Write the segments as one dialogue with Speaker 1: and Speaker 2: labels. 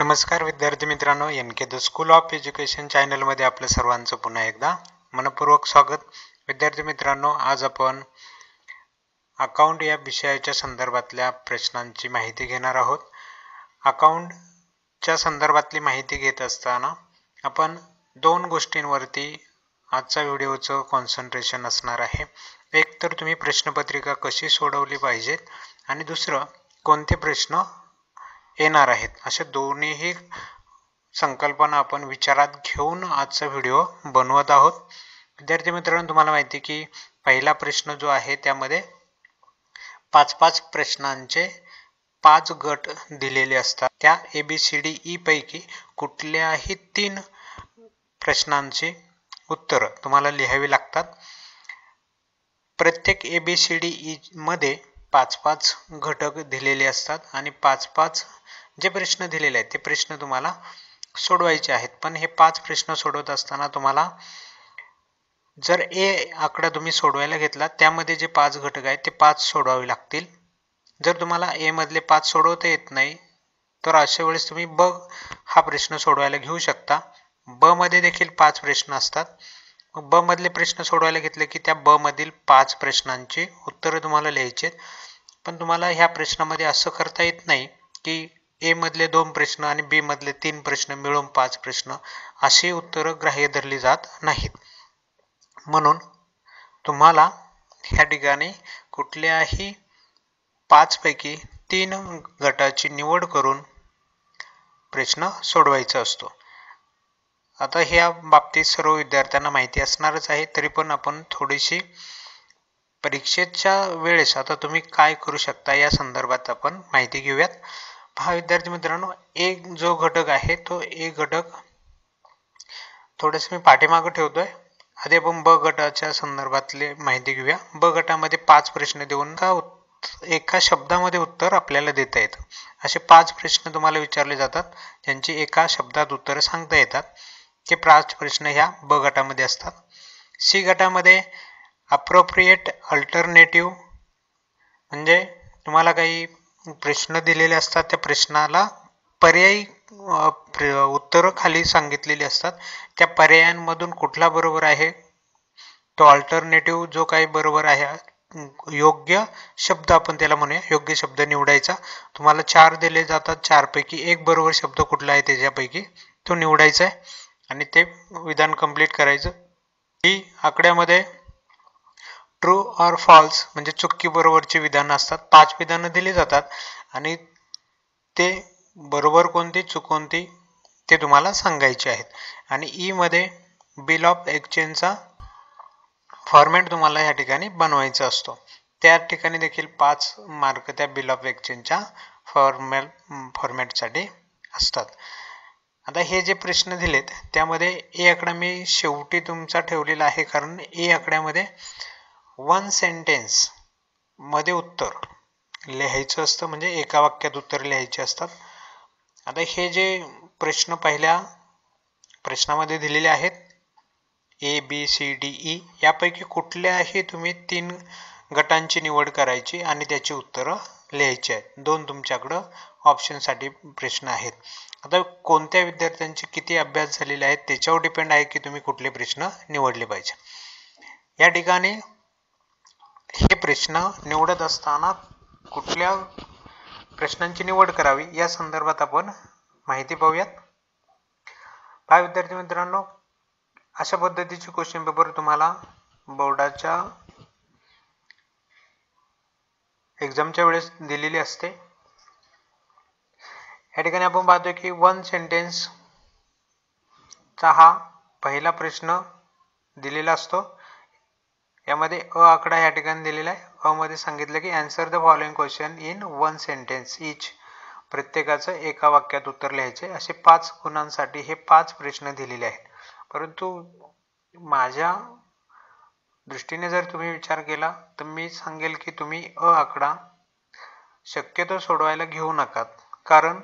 Speaker 1: नमस्कार विद्यार्थी मित्रांनो N K the school of education चॅनलमध्ये आपलं सर्वांचं पुन्हा एकदा मनपूर्वक स्वागत. विद्यार्थी मित्रांनो आज आपण अकाउंट या विषयाच्या संदर्भातल्या प्रश्नांची माहिती घेणार आहोत. अकाउंटच्या संदर्भातली माहिती घेत असताना आपण दोन गोष्टींवरती आजचा व्हिडिओचं कॉन्सन्ट्रेशन असणार आहे. एक तर तुम्ही प्रश्नपत्रिका कशी सोडवली पाहिजेत आणि दुसरं कोणते प्रश्न येणार आहेत. अशा दोन्हीही संकल्पना आपण विचारात घेऊन आजचा व्हिडिओ बनवत आहोत. विद्यार्थी मित्रांनो तुम्हाला माहिती की पहिला प्रश्न जो आहे त्यामध्ये पाच पाच प्रश्नांचे पाच गट दिलेले असतात. त्या A B C D E पैकी कुठल्याही तीन प्रश्नांची उत्तरं तुम्हाला लिहावी लागतात. प्रत्येक A B C D E मध्ये पाच पाच घटक दिलेले असतात आणि पाच पाच जे प्रश्न दिलेले आहेत ते प्रश्न तुम्हाला सोडवायचे आहेत. पण हे पाच प्रश्न सोडवत असताना तुम्हाला जर ए आकडा तुम्ही सोडवायला घेतला त्यामध्ये जे पाच घटक आहेत ते पाच सोडवावे लागतील. जर तुम्हाला ए मधले पाच सोडवता येत नाही तर अशा वेळेस तुम्ही ब हा प्रश्न सोडवायला घेऊ शकता. ब मध्ये देखील पाच प्रश्न असतात. ब मधले प्रश्न सोडवायला घेतले की त्या ब मधील पाच प्रश्नांची उत्तरं तुम्हाला लिहायची आहेत. पण तुम्हाला ह्या प्रश्नामध्ये असं करता येत नाही की ए मधले दोन प्रश्न आणि बी मधले तीन प्रश्न मिळून पाच प्रश्न अशी उत्तरं ग्राह्य धरली जात नाहीत. म्हणून तुम्हाला ह्या ठिकाणी कुठल्याही पाच पैकी तीन गटाची निवड करून प्रश्न सोडवायचा असतो. आता ह्या बाबतीत सर्व विद्यार्थ्यांना माहिती असणारच आहे तरी पण आपण थोडीशी परीक्षेच्या वेळेस आता तुम्ही काय करू शकता या संदर्भात आपण माहिती घेऊयात. हा विद्यार्थी मित्रांनो एक जो घटक आहे तो एक घटक थोडस मी पाठीमागं ठेवतोय. आधी आपण ब गटाच्या संदर्भातले माहिती घेऊया. ब गटामध्ये पाच प्रश्न देऊन का एका शब्दामध्ये उत्तर आपल्याला देता येतं. असे पाच प्रश्न तुम्हाला विचारले जातात ज्यांची एका शब्दात उत्तर सांगता येतात. ते पाच प्रश्न ह्या ब गटामध्ये असतात. सी गटामध्ये अप्रोप्रिएट अल्टरनेटिव्ह म्हणजे तुम्हाला काही प्रश्न दिलेले असतात त्या प्रश्नाला पर्यायी उत्तरं खाली सांगितलेली असतात. त्या पर्यायांमधून कुठला बरोबर आहे? तो अल्टरनेटिव्ह जो काही बरोबर आहे योग्य शब्द आपण त्याला म्हणूया योग्य शब्द निवडायचा. तुम्हाला चार दिले जातात चारपैकी एक बरोबर शब्द कुठला आहे त्याच्यापैकी? तो निवडायचा आहे. आणि ते विधान कंप्लीट करायचं. ही आकड्यामध्ये ट्रू ऑर फॉल्स म्हणजे चुक्की बरोबरची विधानं असतात. पाच विधानं दिली जातात आणि ते बरोबर कोणती चुक कोणती ते तुम्हाला सांगायचे आहेत. आणि ई मध्ये बिल ऑफ एक्सचेंजचा फॉर्मॅट तुम्हाला या ठिकाणी बनवायचा असतो. त्या ठिकाणी देखील पाच मार्क त्या बिल ऑफ एक्सचेंजच्या फॉर्मॅल फॉर्मॅटसाठी असतात. आता हे जे प्रश्न दिलेत त्यामध्ये ए आकडा मी शेवटी तुमचा ठेवलेला आहे कारण ए आकड्यामध्ये वन सेंटेन्समध्ये उत्तर. लिहायचं असतं म्हणजे एका वाक्यात उत्तर लिहायचे असतात. आता हे जे प्रश्न पहिल्या प्रश्नामध्ये दिलेले आहेत A B C D E यापैकी कुठल्याही तुम्ही तीन गटांची निवड करायची आणि त्याची उत्तरं लिहायची आहेत. दोन तुमच्याकडं ऑप्शनसाठी प्रश्न आहेत. आता कोणत्या विद्यार्थ्यांचे किती अभ्यास झालेले आहेत त्याच्यावर डिपेंड आहे की तुम्ही कुठले प्रश्न निवडले पाहिजे. या ठिकाणी प्रश्न निवडत असताना कुठल्या प्रश्नांची निवड करावी या संदर्भात आपण माहिती पाहूयात. पहा विद्यार्थी मित्रांनो अशा पद्धतीची क्वेश्चन पेपर तुम्हाला बोर्डाच्या एक्झामच्या वेळेस दिलेली असते. या ठिकाणी आपण पाहतोय की वन सेंटेन्स चा हा पहिला प्रश्न दिलेला असतो. यामध्ये अ आकडा या ठिकाणी दिलेला आहे. अ मध्ये सांगितलं की answer the following question in one sentence each प्रत्येकाचं एका वाक्यात उत्तर लिहायचे. असे पाच गुणांसाठी हे पाच प्रश्न दिलेले आहेत. परंतु माझ्या दृष्टीने जर तुम्ही विचार केला तर मी सांगेल की तुम्ही अ आकडा शक्यतो सोडवायला घेऊ नका कारण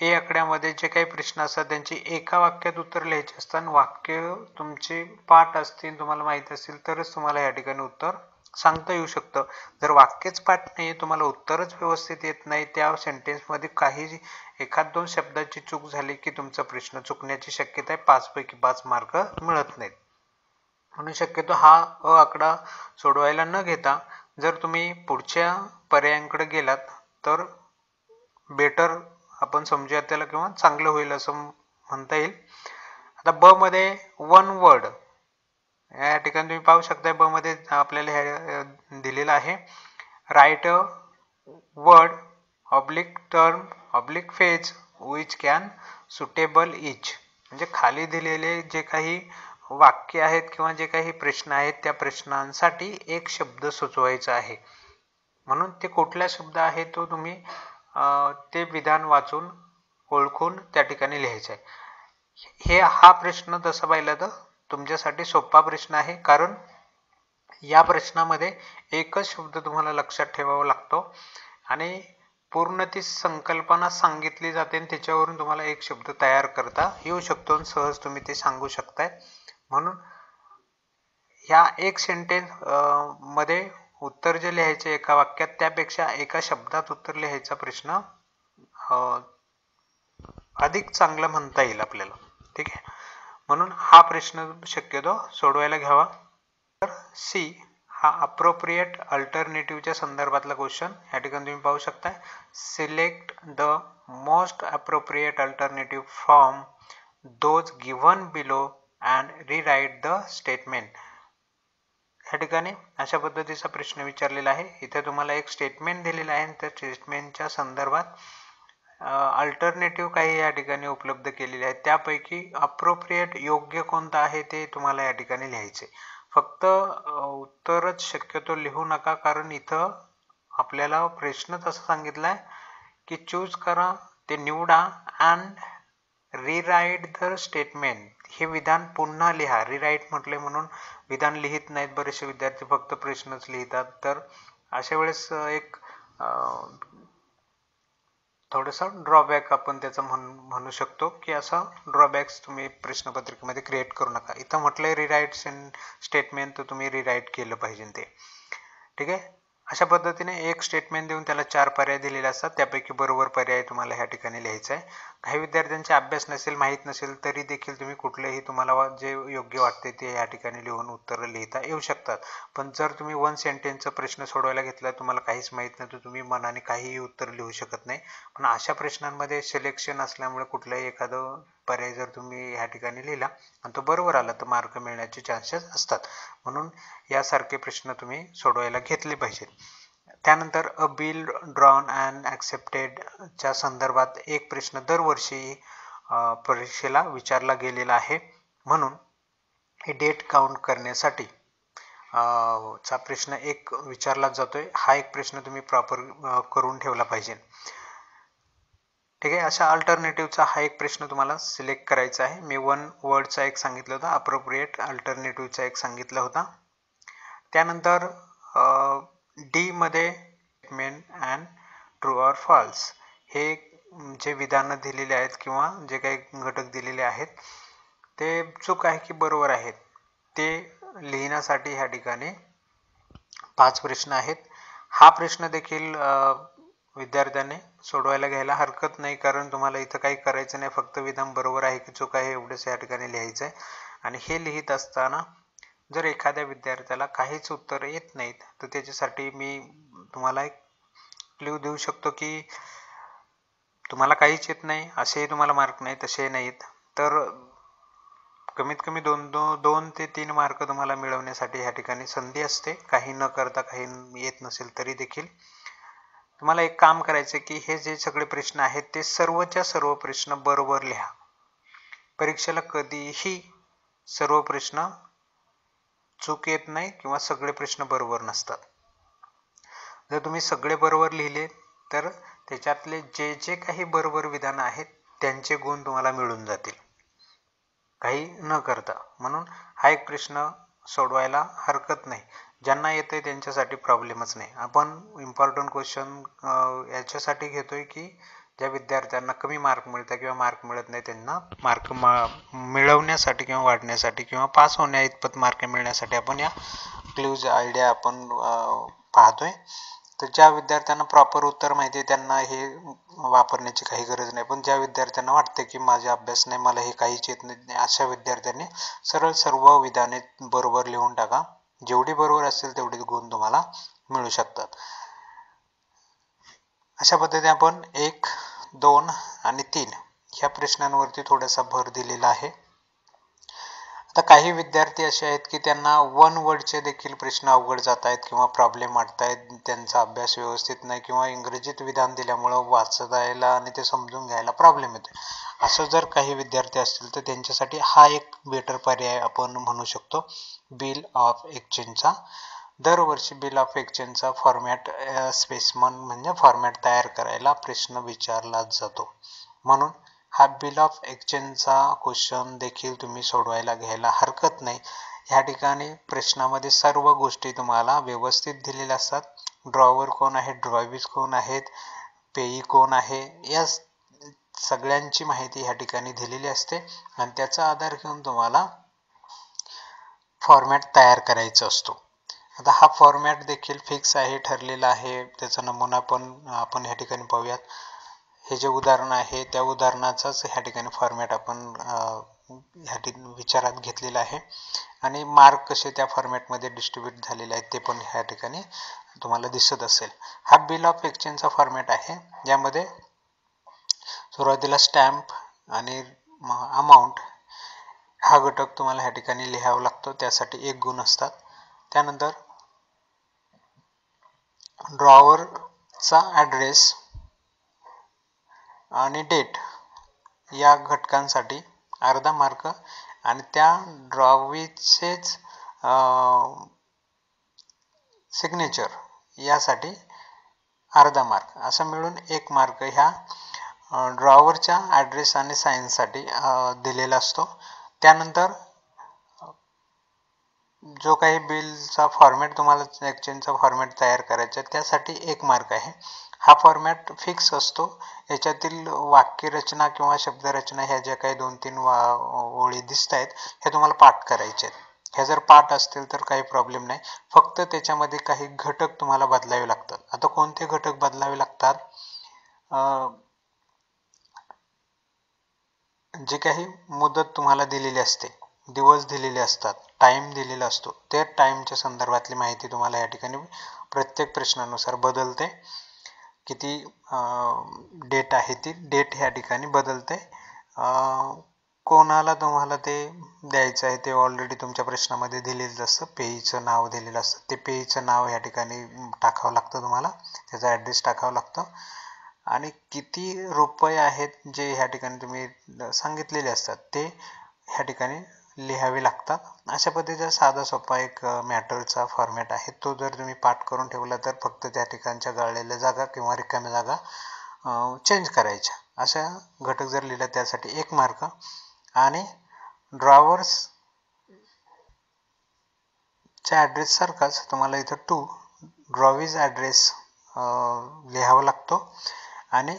Speaker 1: हे आकड्यामध्ये जे काही प्रश्न असतात त्यांची एका वाक्यात उत्तर लिहायचे असतात वाक्य तुमचे पाठ असतील तुम्हाला माहीत असतील तरच तुम्हाला या ठिकाणी उत्तर सांगता येऊ शकतं. जर वाक्यच पाठ नाही तुम्हाला उत्तरच व्यवस्थित येत नाही त्या सेंटेन्समध्ये काही एखाद दोन शब्दाची चूक झाली की तुमचा प्रश्न चुकण्याची शक्यता आहे पाचपैकी पाच मार्क मिळत नाहीत. म्हणून शक्यतो हा अ आकडा सोडवायला न घेता जर तुम्ही पुढच्या पर्यायांकडे गेलात तर बेटर आपण समजूयात त्याला किंवा चांगलं होईल असं म्हणता येईल. आता ब मध्ये वन वर्ड या ठिकाणी तुम्ही पाहू शकता ब मध्ये आपल्याला हे दिलेलं आहे. Write a word oblique term oblique phrase which can suitable each म्हणजे खाली दिलेले जे काही वाक्य आहेत किंवा जे काही प्रश्न आहेत त्या प्रश्नांसाठी एक शब्द सुचवायचा आहे. म्हणून ते कुठला शब्द आहे तो तुम्ही ते विधान वाचून ओळखून त्या ठिकाणी लिहायचं आहे. हे हा प्रश्न तसं पाहिलं तर तुमच्यासाठी सोपा प्रश्न आहे. कारण या प्रश्नामध्ये एकच शब्द तुम्हाला लक्षात ठेवावा लागतो. आणि पूर्ण ती संकल्पना सांगितली जाते आणि त्याच्यावरून तुम्हाला एक शब्द तयार करता येऊ शकतो आणि सहज तुम्ही ते सांगू शकताय. म्हणून ह्या एक सेंटेन्समध्ये उत्तर जे लिहायचे एका वाक्यात त्यापेक्षा एका शब्दात उत्तर लिहायचा प्रश्न अधिक चांगला म्हणता येईल आपल्याला. ठीक आहे? म्हणून हा प्रश्न शक्यतो सोडवायला घ्यावा. तर सी हा अप्रोप्रिएट अल्टरनेटिव्हच्या संदर्भातला क्वेश्चन या ठिकाणी तुम्ही पाहू शकता select the most appropriate alternative from those given below and rewrite the statement या ठिकाणी अशा पद्धतीचा प्रश्न विचारलेला आहे. इथे तुम्हाला एक स्टेटमेंट दिलेलं आहे. त्या स्टेटमेंटच्या संदर्भात अल्टरनेटिव्ह काही या ठिकाणी उपलब्ध केलेले आहेत. त्यापैकी अप्रोप्रिएट योग्य कोणतं आहे ते तुम्हाला या ठिकाणी लिहायचे फक्त उत्तरच शक्यतो लिहू नका. कारण इथं आपल्याला प्रश्नच असं सांगितला आहे की चूज करा ते निवडा अँड रिराईट द स्टेटमेंट हे विधान पुन्हा लिहा. रिराईट म्हटले म्हणून विधान लिहित नाहीत बरेचसे विद्यार्थी फक्त प्रश्नच लिहितात. तर अशा वेळेस एक थोडंसं ड्रॉबॅक आपण त्याचं म्हण म्हणू शकतो की असा ड्रॉबॅक्स तुम्ही प्रश्नपत्रिकेमध्ये क्रिएट करू नका. इथं म्हटलंय रिराईट स्टेटमेंट तर तुम्ही रिराईट केलं पाहिजे ते. ठीक आहे? अशा पद्धतीने एक स्टेटमेंट देऊन त्याला चार पर्याय दिलेले असतात. त्यापैकी बरोबर पर्याय तुम्हाला ह्या ठिकाणी लिहायचा आहे. काही विद्यार्थ्यांचे अभ्यास नसेल माहीत नसेल तरी देखील तुम्ही कुठलेही तुम्हाला जे योग्य वाटते ते या ठिकाणी लिहून उत्तरं लिहिता येऊ शकतात. पण जर तुम्ही वन सेंटेन्सचा प्रश्न सोडवायला घेतला तुम्हाला काहीच माहीत नाही तर तुम्ही मनाने काहीही उत्तर लिहू शकत नाही. पण अशा प्रश्नांमध्ये सिलेक्शन असल्यामुळे कुठलंही एखादं पर्याय जर तुम्ही ह्या ठिकाणी लिहिला आणि तो बरोबर आला तर मार्क मिळण्याचे चान्सेस असतात. म्हणून यासारखे प्रश्न तुम्ही सोडवायला घेतले पाहिजेत. त्यानंतर अ बिल ड्रॉन अँड ॲक्सेप्टेडच्या संदर्भात एक प्रश्न दरवर्षी परीक्षेला विचारला गेलेला आहे. म्हणून हे डेट काउंट करण्यासाठी चा प्रश्न एक विचारला जातोय. हा एक प्रश्न तुम्ही प्रॉपर करून ठेवला पाहिजे. ठीक आहे अशा अल्टरनेटिव्हचा हा एक प्रश्न तुम्हाला सिलेक्ट करायचा आहे. मी वन वर्डचा एक सांगितलं होता अप्रोप्रिएट अल्टरनेटिव्हचा एक सांगितला होता. त्यानंतर डी मध्ये main and true or false हे जे विधानं दिलेले आहेत किंवा जे काही घटक दिलेले आहेत ते चूक आहे की बरोबर आहेत ते लिहिण्यासाठी ह्या ठिकाणी पाच प्रश्न आहेत. हा प्रश्न देखील विद्यार्थ्याने सोडवायला घ्यायला हरकत नाही कारण तुम्हाला इथं काही करायचं नाही फक्त विधान बरोबर आहे की चूक आहे एवढंच या ठिकाणी लिहायचं आहे आणि हे लिहित असताना जर एखाद्या विद्यार्थ्याला काहीच उत्तर येत नाहीत तर त्याच्यासाठी मी तुम्हाला एक क्ल्यू देऊ शकतो की तुम्हाला काहीच येत नाही असेही तुम्हाला मार्क नाही तसे नाहीत. तर कमीत कमी दोन दो दोन ते तीन मार्क तुम्हाला मिळवण्यासाठी ह्या ठिकाणी संधी असते. काही न करता काही येत नसेल तरी देखील. तुम्हाला एक काम करायचं की हे जे सगळे प्रश्न आहेत ते सर्वच्या सर्व प्रश्न बरोबर लिहा. परीक्षेला कधीही सर्व प्रश्न चूक येत नाही किंवा सगळे प्रश्न बरोबर नसतात. जर तुम्ही सगळे बरोबर लिहिले तर त्याच्यातले जे जे काही बरोबर विधानं आहेत त्यांचे गुण तुम्हाला मिळून जातील. काही न करता. म्हणून हा एक प्रश्न सोडवायला हरकत नाही. ज्यांना येतंय त्यांच्यासाठी प्रॉब्लेमच नाही. आपण इम्पॉर्टंट क्वेश्चन याच्यासाठी घेतोय की ज्या विद्यार्थ्यांना कमी मार्क मिळतात किंवा मार्क मिळत नाही त्यांना मार्क मिळवण्यासाठी किंवा वाढण्यासाठी किंवा पास होण्या इतपत मार्क मिळण्यासाठी आपण या क्ल्यूज आयडिया आपण पाहतोय. तर ज्या विद्यार्थ्यांना प्रॉपर उत्तर माहिती आहे त्यांना हे वापरण्याची काही गरज नाही. पण ज्या विद्यार्थ्यांना वाटते की माझा अभ्यास नाही मला हे काहीच येत नाही अशा विद्यार्थ्यांनी सरळ सर्व विधाने बरोबर लिहून टाका. जेवढी बरोबर असेल तेवढे गुण तुम्हाला मिळू शकतात. अशा पद्धतीने आपण एक दोन आणि तीन ह्या प्रश्नांवरती थोडासा भर दिलेला आहे. आता काही विद्यार्थी असे आहेत की त्यांना वन वर्डचे देखील प्रश्न अवघड जात आहेत किंवा प्रॉब्लेम वाटत आहेत त्यांचा अभ्यास व्यवस्थित नाही किंवा इंग्रजीत विधान दिल्यामुळं वाचायला आणि ते समजून घ्यायला प्रॉब्लेम येतो असं जर काही विद्यार्थी असतील तर त्यांच्यासाठी हा एक बेटर पर्याय आपण म्हणू शकतो बिल ऑफ एक्सचेंजचा दरवर्षी बिल ऑफ एक्सचेंजचा फॉर्मॅट स्पेसमन म्हणजे फॉर्मॅट तयार करायला प्रश्न विचारला जातो. म्हणून हा बिल ऑफ एक्सचेंजचा क्वेश्चन देखील तुम्ही सोडवायला घ्यायला हरकत नाही. ह्या ठिकाणी प्रश्नामध्ये सर्व गोष्टी तुम्हाला व्यवस्थित दिलेल्या असतात. ड्रॉवर कोण आहे? ड्रॉवीज कोण आहेत? पेई कोण आहे? या सगळ्यांची माहिती ह्या ठिकाणी दिलेली असते आणि त्याचा आधार घेऊन तुम्हाला फॉर्मॅट तयार करायचा असतो. आता हा फॉर्मॅट देखील फिक्स आहे ठरलेला आहे. त्याचा नमुना पण आपण ह्या ठिकाणी पाहूयात. हे जे उदाहरण आहे त्या उदाहरणाचाच ह्या ठिकाणी फॉर्मॅट आपण ह्या ठिकाणी विचारात घेतलेला आहे. आणि मार्क कसे त्या फॉर्मॅटमध्ये डिस्ट्रीब्यूट झालेले आहेत ते पण ह्या ठिकाणी तुम्हाला दिसत असेल. हा बिल ऑफ एक्सचेंजचा फॉर्मॅट आहे. ज्यामध्ये सुरुवातीला स्टॅम्प आणि अमाऊंट हा घटक तुम्हाला ह्या ठिकाणी लिहावा लागतो. त्यासाठी एक गुण असतात. त्यानंतर ड्रॉवरचा ॲड्रेस आणि डेट या घटकांसाठी अर्धा मार्क आणि त्या ड्रॉवीचेच सिग्नेचर यासाठी अर्धा मार्क. असं मिळून एक मार्क ह्या ड्रॉवरच्या ॲड्रेस आणि सायन्ससाठी दिलेला असतो. त्यानंतर जो काही बिलचा फॉर्मॅट तुम्हाला एक्सचेंजचा फॉर्मॅट तयार करायचा त्यासाठी एक मार्क आहे. हा फॉर्मॅट फिक्स असतो. याच्यातील वाक्यरचना किंवा शब्दरचना ह्या ज्या काही दोन तीन वा ओळी दिसत आहेत ह्या तुम्हाला पाठ करायचे आहेत. ह्या जर पाठ असतील तर काही प्रॉब्लेम नाही. फक्त त्याच्यामध्ये काही घटक तुम्हाला बदलावे लागतात. आता कोणते घटक बदलावे लागतात? जे काही मुदत तुम्हाला दिलेली असते. दिवस दिलेले असतात टाइम दिलेला असतो. त्या टाइमच्या संदर्भातली माहिती तुम्हाला या ठिकाणी प्रत्येक प्रश्नानुसार बदलते. किती डेट आहे ती डेट ह्या ठिकाणी बदलते. कोणाला तुम्हाला ते द्यायचं आहे ते ऑलरेडी तुमच्या प्रश्नामध्ये दिलेलं असतं. पेईचं नाव दिलेलं असतं. ते पेईचं नाव ह्या ठिकाणी टाकावं लागतं तुम्हाला. त्याचा ॲड्रेस टाकावं लागतं. आणि किती रुपये आहेत जे ह्या ठिकाणी तुम्ही सांगितलेले असतात ते ह्या ठिकाणी लिहावे लागतात. अशा पद्धतीचा साधा सोपा एक मॅटरचा फॉर्मॅट आहे. तो जर तुम्ही पाठ करून ठेवला तर फक्त त्या ठिकाणच्या गाळलेल्या जागा किंवा रिकाम्या जागा चेंज करायच्या. अशा घटक जर लिहिला त्यासाठी एक मार्क आणि ड्रॉवर्स च्या ॲड्रेस सारखाच तुम्हाला इथं टू ड्रॉवीज ॲड्रेस लिहावा लागतो. आणि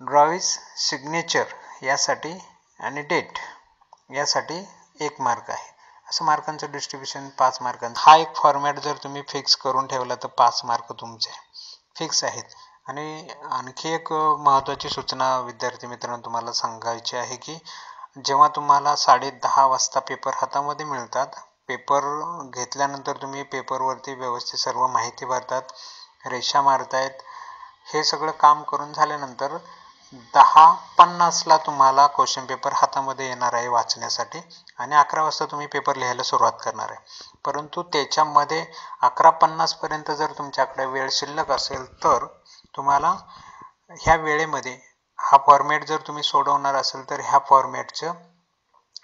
Speaker 1: ड्रॉवीज सिग्नेचर यासाठी आणि डेट यासाठी एक मार्क आहे. असं मार्कांचं डिस्ट्रीब्युशन पाच मार्कांचं हा एक फॉर्मॅट जर तुम्ही फिक्स करून ठेवला तर पाच मार्क तुमचे फिक्स आहेत. आणि आणखी एक महत्त्वाची सूचना विद्यार्थी मित्रांनो तुम्हाला सांगायची आहे की जेव्हा तुम्हाला साडे दहा वाजता पेपर हातामध्ये मिळतात पेपर घेतल्यानंतर तुम्ही पेपरवरती व्यवस्थित सर्व माहिती भरतात रेषा मारतायत हे सगळं काम करून झाल्यानंतर दहा पन्नासला तुम्हाला क्वेश्चन पेपर हातामध्ये येणार आहे वाचण्यासाठी. आणि अकरा वाजता तुम्ही पेपर लिहायला सुरुवात करणार आहे. परंतु त्याच्यामध्ये अकरा पन्नासपर्यंत जर तुमच्याकडे वेळ शिल्लक असेल तर तुम्हाला ह्या वेळेमध्ये हा फॉर्मॅट जर तुम्ही सोडवणार असेल तर ह्या फॉर्मॅटचं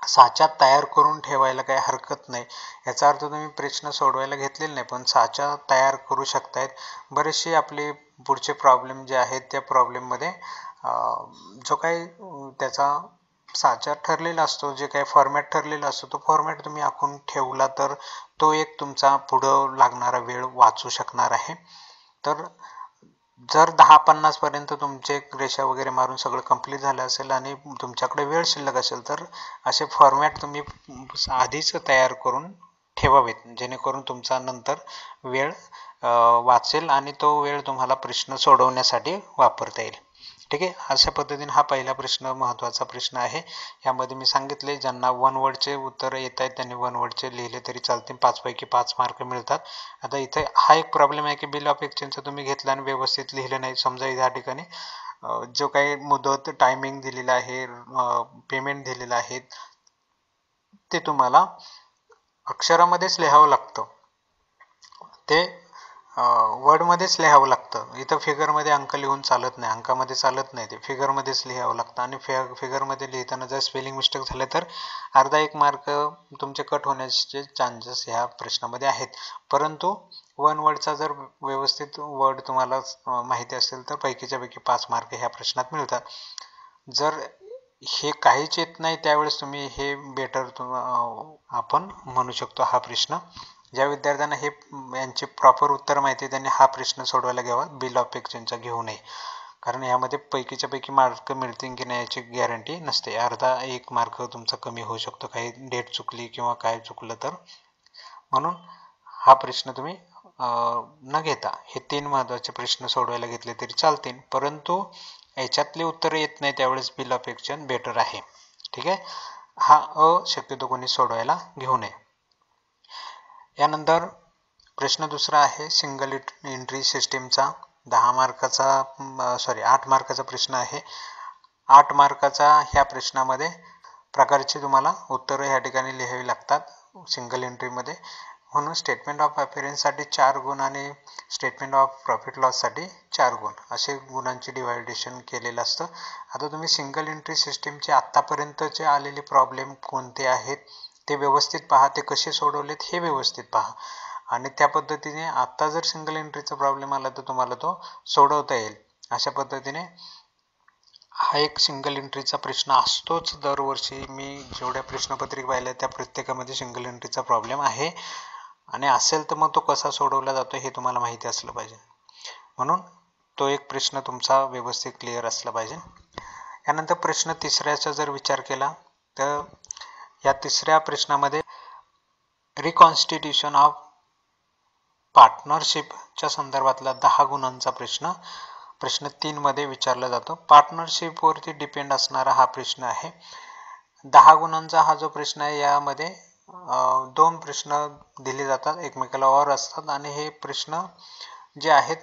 Speaker 1: साचा तयार करून ठेवायला काही हरकत नाही. याचा अर्थ तुम्ही प्रश्न सोडवायला घेतलेले नाही पण साचा तयार करू शकतायत. बरेचसे आपले पुढचे प्रॉब्लेम जे आहेत त्या प्रॉब्लेममध्ये जो काही त्याचा साचा ठरलेला असतो जे काही फॉर्मॅट ठरलेला असतो तो फॉर्मॅट तुम्ही आखून ठेवला तर तो एक तुमचा पुढं लागणारा वेळ वाचू शकणार आहे. तर जर दहा पन्नासपर्यंत तुमचे रेषा वगैरे मारून सगळं कंप्लीट झालं असेल आणि तुमच्याकडे वेळ शिल्लक असेल तर असे फॉर्मॅट तुम्ही आधीच तयार करून ठेवावेत जेणेकरून तुमचा नंतर वेळ वाचेल आणि तो वेळ तुम्हाला प्रश्न सोडवण्यासाठी वापरता येईल. ठीक आहे? अशा पद्धतीने हा पहिला प्रश्न महत्त्वाचा प्रश्न आहे. यामध्ये मी सांगितले ज्यांना वन वर्डचे उत्तर येत आहेत त्यांनी वन वर्डचे लिहिले तरी चालतील. पाचपैकी पाच मार्क मिळतात. आता इथे हा एक प्रॉब्लेम आहे की बिल ऑफ एक्सचेंजचं तुम्ही घेतलं आणि व्यवस्थित लिहिलं नाही. समजा या ठिकाणी जो काही मुदत टायमिंग दिलेला आहे पेमेंट दिलेलं आहे ते तुम्हाला अक्षरामध्येच लिहावं लागतं. ते वर्डमध्येच लिहावं लागतं. इथं फिगरमध्ये अंक लिहून चालत नाही. अंकामध्ये चालत नाही ते. फिगरमध्येच लिहावं लागतं. आणि फि फिगरमध्ये लिहिताना जर स्पेलिंग मिस्टेक झाले तर अर्धा एक मार्क तुमचे कट होण्याचे चान्सेस ह्या प्रश्नामध्ये आहेत. परंतु वन वर्डचा जर व्यवस्थित वर्ड तुम्हाला माहिती असेल तर पैकीच्या पैकी पाच मार्क ह्या प्रश्नात मिळतात. जर हे काहीच येत नाही त्यावेळेस तुम्ही हे बेटर आपण म्हणू शकतो हा प्रश्न. ज्या विद्यार्थ्यांना हे यांचे प्रॉपर उत्तर माहिती आहे त्यांनी हा प्रश्न सोडवायला घ्यावा बिल ऑफ एक्सचेंजचा घेऊ नये. कारण यामध्ये पैकीच्या पैकी मार्क मिळतील की नाही याची गॅरंटी नसते. अर्धा एक मार्क तुमचा कमी होऊ शकतो. काही डेट चुकली किंवा काय चुकलं तर. म्हणून हा प्रश्न तुम्ही न घेता. हे तीन महत्त्वाचे प्रश्न सोडवायला घेतले तरी चालतील. परंतु याच्यातले उत्तरं येत नाही त्यावेळेस बिल ऑफ एक्शन बेटर आहे. ठीक आहे? हा अ शक्यतो कोणी सोडवायला घेऊ नये. यानंतर प्रश्न दुसरा आहे सिंगल एंट्री सिस्टीमचा दहा मार्काचा सॉरी आठ मार्काचा प्रश्न आहे. आठ मार्काचा ह्या प्रश्नामध्ये प्रकारची तुम्हाला उत्तरं ह्या ठिकाणी लिहावी लागतात सिंगल एंट्रीमध्ये म्हणून स्टेटमेंट ऑफ अपिअरन्ससाठी चार गुण आणि स्टेटमेंट ऑफ प्रॉफिट लॉससाठी चार गुण. असे गुणांचे डिवायडेशन केलेलं असतं. आता तुम्ही सिंगल एंट्री सिस्टीमचे आत्तापर्यंतचे आलेले प्रॉब्लेम कोणते आहेत? ते व्यवस्थित पहा ते कसे सोडवलेत हे व्यवस्थित पहा. आणि त्या पद्धतीने आत्ता जर सिंगल एंट्रीचा प्रॉब्लेम आला तर तुम्हाला तो सोडवता येईल. अशा पद्धतीने हा एक सिंगल एंट्रीचा प्रश्न असतोच. दरवर्षी मी जेवढ्या प्रश्नपत्रिका पाहिल्या त्या प्रत्येकामध्ये सिंगल एंट्रीचा प्रॉब्लेम आहे. आणि असेल तर मग तो कसा सोडवला जातो हे तुम्हाला माहिती असलं पाहिजे. म्हणून तो एक प्रश्न तुमचा व्यवस्थित क्लिअर असला पाहिजे. यानंतर प्रश्न तिसऱ्याचा जर विचार केला तर या तिसऱ्या प्रश्नामध्ये रिकॉन्स्टिट्यूशन ऑफ पार्टनरशिपच्या संदर्भातला दहा गुणांचा प्रश्न प्रश्न तीनमध्ये विचारला जातो. पार्टनरशिपवरती डिपेंड असणारा हा प्रश्न आहे. दहा गुणांचा हा जो प्रश्न आहे यामध्ये दोन प्रश्न दिले जातात एकमेकाला और असतात आणि हे प्रश्न जे आहेत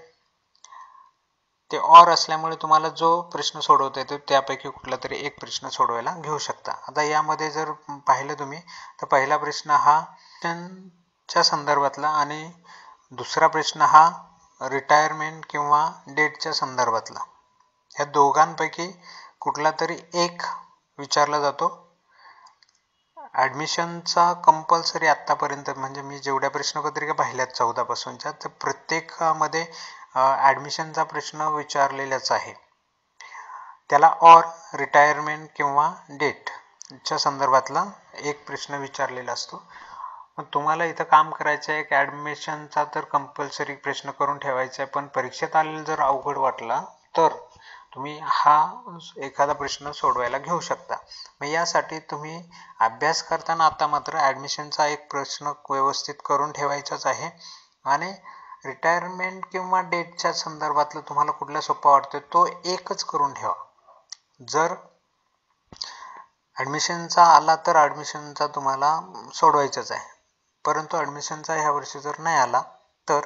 Speaker 1: ते ऑर असल्यामुळे तुम्हाला जो प्रश्न सोडवता येतो त्यापैकी कुठला तरी एक प्रश्न सोडवायला घेऊ शकता. आता यामध्ये जर पाहिलं तुम्ही तर पहिला प्रश्न हा च्या संदर्भातला आणि दुसरा प्रश्न हा रिटायरमेंट किंवा डेटच्या संदर्भातला. या दोघांपैकी कुठला तरी एक विचारला जातो. ॲडमिशनचा कंपल्सरी आत्तापर्यंत म्हणजे मी जेवढ्या प्रश्नपत्रिका पाहिल्यात चौदापासूनच्या तर प्रत्येकामध्ये ॲडमिशनचा प्रश्न विचारलेलाच आहे. त्याला ऑर रिटायरमेंट किंवा डेटच्या संदर्भातला एक प्रश्न विचारलेला असतो. मग तुम्हाला इथं काम करायचं आहे की ॲडमिशनचा तर कंपल्सरी प्रश्न करून ठेवायचा आहे पण परीक्षेत आलेला जर अवघड वाटला तर तुम्ही हा एखादा प्रश्न सोडवायला घेऊ शकता. मग यासाठी तुम्ही अभ्यास करताना आता मात्र ॲडमिशनचा एक प्रश्न व्यवस्थित करून ठेवायचाच आहे. आणि रिटायरमेंट किंवा डेटच्या संदर्भातलं तुम्हाला कुठला सोपा वाटतो तो एकच करून ठेवा. जर ॲडमिशनचा आला तर ॲडमिशनचा तुम्हाला सोडवायचाच आहे. परंतु ॲडमिशनचा ह्या वर्षी जर नाही आला तर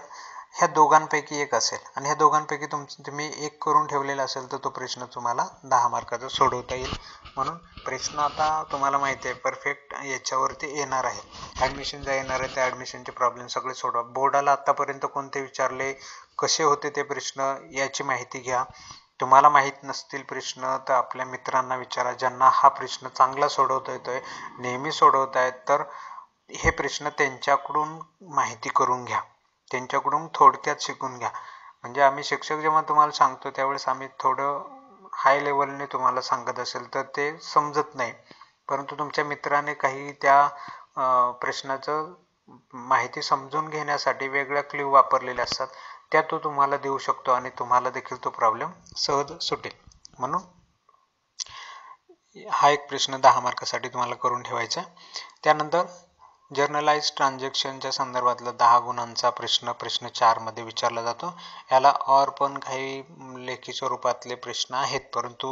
Speaker 1: ह्या दोघांपैकी एक असेल. आणि ह्या दोघांपैकी तुम तुम्ही एक करून ठेवलेला असेल तर तो प्रश्न तुम्हाला दहा मार्काचा सोडवता येईल. म्हणून प्रश्न आता तुम्हाला माहिती आहे परफेक्ट याच्यावरती येणार आहे. ॲडमिशन जे येणार आहे त्या ॲडमिशनचे प्रॉब्लेम सगळे सोडवा. बोर्डाला आत्तापर्यंत कोणते विचारले कसे होते ते प्रश्न याची माहिती घ्या. तुम्हाला माहीत नसतील प्रश्न तर आपल्या मित्रांना विचारा ज्यांना हा प्रश्न चांगला सोडवता येतोय नेहमी सोडवत आहेत तर हे प्रश्न त्यांच्याकडून माहिती करून घ्या. त्यांच्याकडून थोडक्यात शिकून घ्या. म्हणजे आम्ही शिक्षक जेव्हा तुम्हाला सांगतो त्यावेळेस आम्ही थोडं हाय लेवलने तुम्हाला सांगत असेल तर ते समजत नाही. परंतु तुमच्या मित्राने काही त्या प्रश्नाचं माहिती समजून घेण्यासाठी वेगळ्या क्ल्यू वापरलेल्या असतात. त्या तो तुम्हाला देऊ शकतो आणि तुम्हाला देखील तो प्रॉब्लेम सहज सुटेल. म्हणून हा एक प्रश्न दहा मार्कासाठी तुम्हाला करून ठेवायचा त्यानंतर जर्नलाइज ट्रान्झॅक्शनच्या संदर्भातला दहा गुणांचा प्रश्न प्रश्न चारमध्ये विचारला जातो. याला और पण काही लेखी स्वरूपातले प्रश्न आहेत परंतु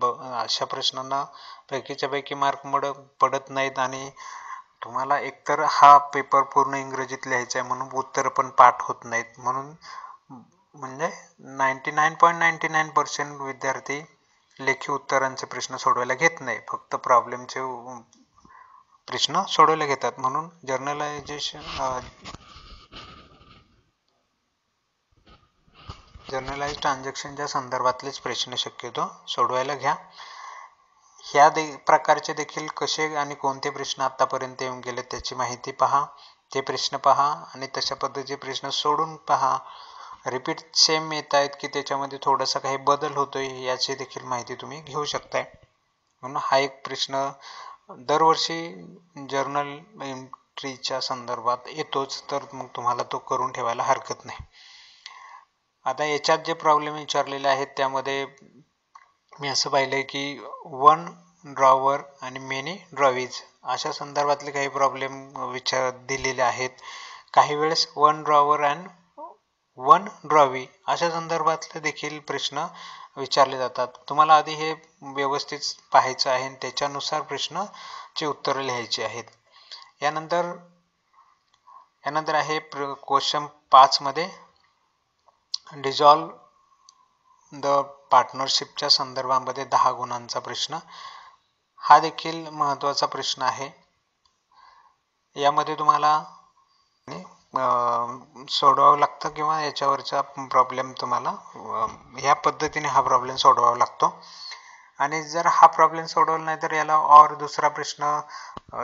Speaker 1: ब अशा प्रश्नांना पैकीच्या पैकी मार्क मड पडत नाहीत आणि तुम्हाला एकतर हा पेपर पूर्ण इंग्रजीत लिहायचा आहे म्हणून उत्तर पण पाठ होत नाहीत. म्हणून म्हणजे ninety nine point ninety nine percent विद्यार्थी लेखी उत्तरांचे प्रश्न सोडवायला घेत नाही. फक्त प्रॉब्लेमचे प्रश्न सोडवले घेतात. म्हणून जर्नलायझेशन जर्नलाइज ट्रान्झॅक्शनच्या संदर्भातलेच प्रश्न शक्यतो सोडवायला घ्या. ह्या दे प्रकारचे देखील कसे आणि कोणते प्रश्न आत्तापर्यंत येऊन गेले त्याची माहिती पहा. ते प्रश्न पहा आणि तशा पद्धतीचे प्रश्न सोडून पहा. रिपीट सेम येत आहेत की त्याच्यामध्ये थोडासा काही बदल होतोय याची देखील माहिती तुम्ही घेऊ शकताय. म्हणून हा एक प्रश्न दरवर्षी जर्नल एंट्रीच्या संदर्भात येतोच तर मग तुम्हाला तो करून ठेवायला हरकत नाही. आता याच्यात जे प्रॉब्लेम विचारलेले आहेत त्यामध्ये मी असं पाहिलं आहे की वन ड्रॉवर आणि मेनी ड्रॉवीज अशा संदर्भातले काही प्रॉब्लेम विचार दिलेले आहेत. काही वेळेस one drawer and one drawee अशा संदर्भातले देखील प्रश्न विचारले जातात. तुम्हाला आधी हे व्यवस्थित पाहायचं आहे आणि त्याच्यानुसार प्रश्नचे उत्तरं लिहायची आहेत. यानंतर यानंतर आहे प्र क्वेश्चन पाचमध्ये डिझॉल्व द पार्टनरशिपच्या संदर्भामध्ये दहा गुणांचा प्रश्न. हा देखील महत्त्वाचा प्रश्न आहे. यामध्ये तुम्हाला सोडवावं लागतं किंवा याच्यावरचा प्रॉब्लेम तुम्हाला ह्या पद्धतीने हा प्रॉब्लेम सोडवावा लागतो. आणि जर हा प्रॉब्लेम सोडवला नाही तर याला और दुसरा प्रश्न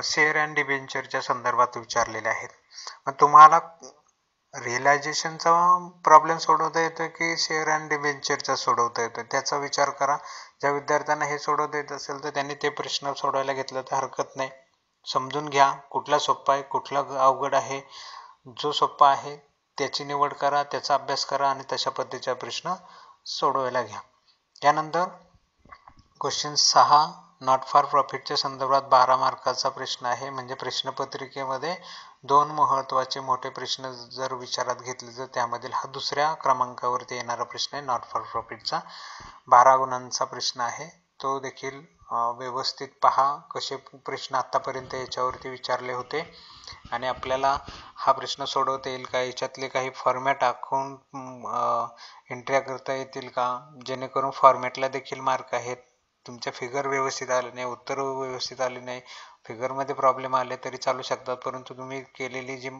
Speaker 1: शेअर अँड डिबेंचरच्या संदर्भात विचारलेले आहेत. मग तुम्हाला रिअलायझेशनचा प्रॉब्लेम सोडवता येतो की शेअर अँड डिबेंचरचा सोडवता येतो त्याचा विचार करा. ज्या विद्यार्थ्यांना हे सोडवता येत असेल तर त्यांनी ते प्रश्न सोडवायला घेतलं तर हरकत नाही. समजून घ्या कुठला सोपा आहे कुठला अवघड आहे. जो सोपा आहे त्याची निवड करा त्याचा अभ्यास करा आणि तशा पद्धतीचा प्रश्न सोडवायला घ्या. त्यानंतर क्वेश्चन सहा नॉट फॉर प्रॉफिटच्या संदर्भात बारा मार्काचा प्रश्न आहे. म्हणजे प्रश्नपत्रिकेमध्ये दोन महत्त्वाचे मोठे प्रश्न जर विचारात घेतले तर त्यामधील हा दुसऱ्या क्रमांकावरती येणारा प्रश्न आहे नॉट फॉर प्रॉफिटचा बारा गुणांचा प्रश्न आहे. तो देखील व्यवस्थित पहा. कसे प्रश्न आत्तापर्यंत याच्यावरती विचारले होते? आणि आपल्याला हा प्रश्न सोडवता येईल का? याच्यातले काही फॉर्मॅट आखून एंट्र्या करता येतील का? जेणेकरून फॉर्मॅटला देखील मार्क आहेत. तुमच्या फिगर व्यवस्थित आले नाही उत्तर व्यवस्थित आले नाही फिगरमध्ये प्रॉब्लेम आले तरी चालू शकतात. परंतु तुम्ही केलेली जी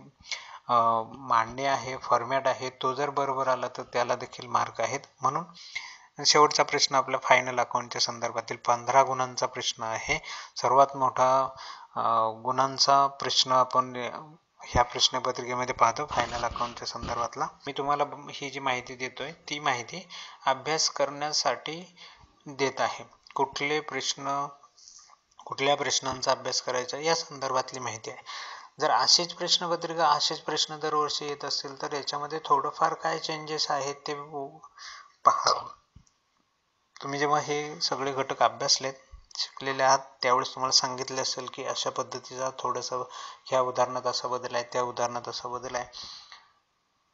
Speaker 1: मांडणी आहे फॉर्मॅट आहे तो जर बरोबर आला तर त्याला देखील मार्क आहेत. म्हणून शेवटचा प्रश्न आपला फायनल अकाउंटच्या संदर्भातील पंधरा गुणांचा प्रश्न आहे. सर्वात मोठा गुणांचा प्रश्न आपण ह्या प्रश्नपत्रिकेमध्ये पाहतो फायनल अकाउंटच्या संदर्भातला. मी तुम्हाला ही जी माहिती देतोय ती माहिती अभ्यास करण्यासाठी देत आहे. कुठले प्रश्न कुठल्या प्रश्नांचा अभ्यास करायचा या संदर्भातली माहिती आहे. जर अशीच प्रश्नपत्रिका असेच प्रश्न दरवर्षी येत असतील तर याच्यामध्ये थोडंफार काय चेंजेस आहेत ते पहा. तुम्ही जेव्हा हे सगळे घटक अभ्यासलेत शिकलेले आहात त्यावेळेस तुम्हाला सांगितले असेल की अशा पद्धतीचा थोडंसं ह्या उदाहरणात असा बदल आहे त्या उदाहरणात असा बदल आहे.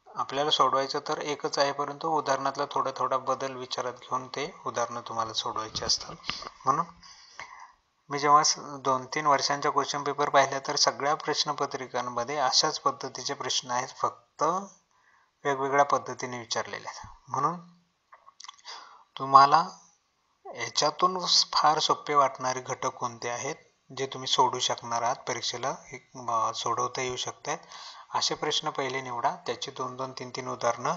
Speaker 1: आपल्याला सोडवायचं तर एकच आहे परंतु उदाहरणातला थोडा थोडा बदल विचारात घेऊन ते उदाहरणं तुम्हाला सोडवायचे असतात. म्हणून मी जेव्हा दोन तीन वर्षांच्या क्वेश्चन पेपर पाहिल्या तर सगळ्या प्रश्नपत्रिकांमध्ये अशाच पद्धतीचे प्रश्न आहेत फक्त वेगवेगळ्या पद्धतीने विचारलेले आहेत. म्हणून तुम्हाला याच्यातून फार सोपे वाटणारे घटक कोणते आहेत जे तुम्ही सोडू शकणार आहात परीक्षेला? सोडवता येऊ शकतात असे प्रश्न पहिले निवडा. त्याची दोन दोन तीन तीन उदाहरणं.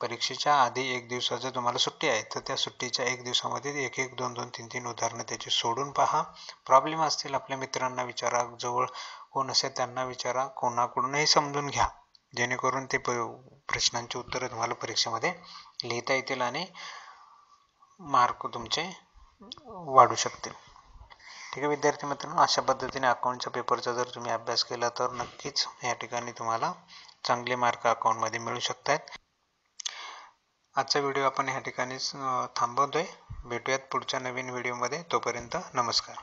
Speaker 1: परीक्षेच्या आधी एक दिवसाचं तुम्हाला सुट्टी आहे तर त्या सुट्टीच्या एक दिवसामध्ये एक एक दोन दोन तीन तीन उदाहरणं त्याची सोडून पहा. प्रॉब्लेम असतील आपल्या मित्रांना विचारा. जवळ कोण असेल त्यांना विचारा. कोणाकडूनही समजून घ्या. जेणेकरून ते प्रश्नांची उत्तरं तुम्हाला परीक्षेमध्ये लिहिता येतील आणि मार्क तुमचे वाढू शकतील. ठीक आहे विद्यार्थी मित्रांनो अशा पद्धतीने अकाउंटच्या पेपरचा जर तुम्ही अभ्यास केला तर नक्कीच या ठिकाणी तुम्हाला चांगले मार्क अकाउंटमध्ये मिळू शकतात आजचा व्हिडिओ आपण ह्या ठिकाणीच थांबवतोय. भेटूयात पुढच्या नवीन व्हिडिओमध्ये तोपर्यंत नमस्कार.